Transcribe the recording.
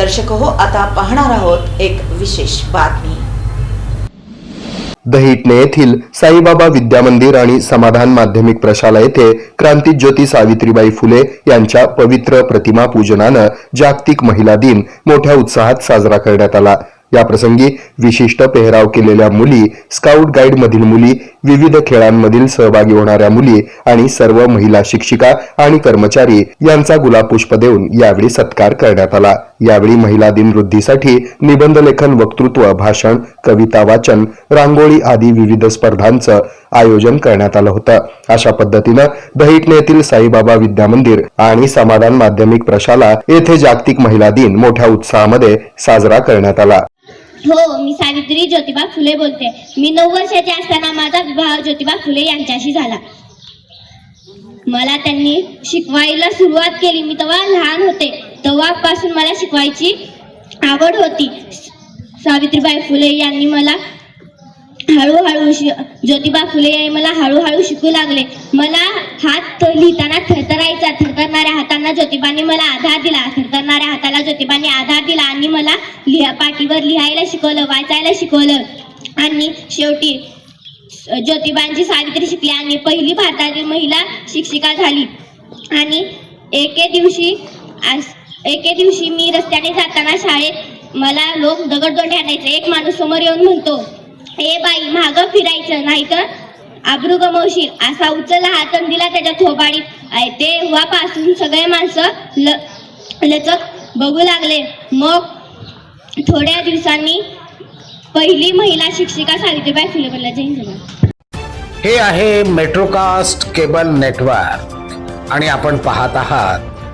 दर्शक हो आता पाहणार आहोत एक विशेष बातमी. दहिटणे येथील साईबाबा विद्या मंदिर आणि समाधान माध्यमिक प्रशाला येथे क्रांतीज्योती सावित्रीबाई फुले यांच्या पवित्र प्रतिमा पूजनानं जागतिक महिला दिन मोठ्या उत्साहात साजरा करण्यात आला. या प्रसंगी विशिष्ट पेहराव केलेल्या मुली स्काउट गाईड मधील मुली विविध खेळांमधील सहभागी होणाऱ्या मुली आणि सर्व महिला शिक्षिका आणि कर्मचारी यांचा गुलाब पुष्प देऊन यावेळी सत्कार करण्यात आला. यावेळी महिला दिन वृद्धीसाठी निबंध लेखन वक्तृत्व भाषण कविता वाचन रांगोळी आदी विविध स्पर्धांचं आयोजन करण्यात आलं होतं. अशा पद्धतीनं दहिटणे येथील साईबाबा विद्या मंदिर आणि समाधान माध्यमिक प्रशाला येथे जागतिक महिला दिन मोठ्या उत्साहामध्ये साजरा करण्यात आला. हो मी सावित्री ज्योतिबा फुले बोलते. मी नऊ वर्षाची असताना माझा विवाह ज्योतिबा फुले यांच्याशी झाला. मला त्यांनी शिकवायला सुरुवात केली. मी तेव्हा लहान होते. तेव्हापासून मला शिकवायची आवड होती. सावित्रीबाई फुले यांनी मला हळूहळू ज्योतिबा फुले यांनी मला हळूहळू शिकू लागले. मला हात लिहिताना थरथरायचा थरथरणाऱ्या हातांना ज्योतिबांनी मला आधार दिला. थरथरणाऱ्या हाताला ज्योतिबांनी आधार दिला आणि मला लिहा पाठीवर लिहायला शिकवलं वाचायला शिकवलं. आणि शेवटी ज्योतिबांची सावित्री शिकली आणि पहिली भारतातील महिला शिक्षिका झाली. आणि एके दिवशी आस- एके दिवशी मी रस्त्याने जाताना शाळेत मला लोक दगडदोंडे आणायचे. एक माणूस समोर येऊन म्हणतो हे बाई माग फिरायचं नाही तर आबरू गमवशील. असा उचलला हात दिला त्याच्या थोबाडीत. ते तेव्हापासून सगळे माणसं ल लचक बघू लागले. मग थोड्या दिवसांनी पहिली महिला शिक्षिका सावित्रीबाई फुले बनला जय हे आहे मेट्रोकास्ट केबल नेटवर्क आणि आपण पाहत आहात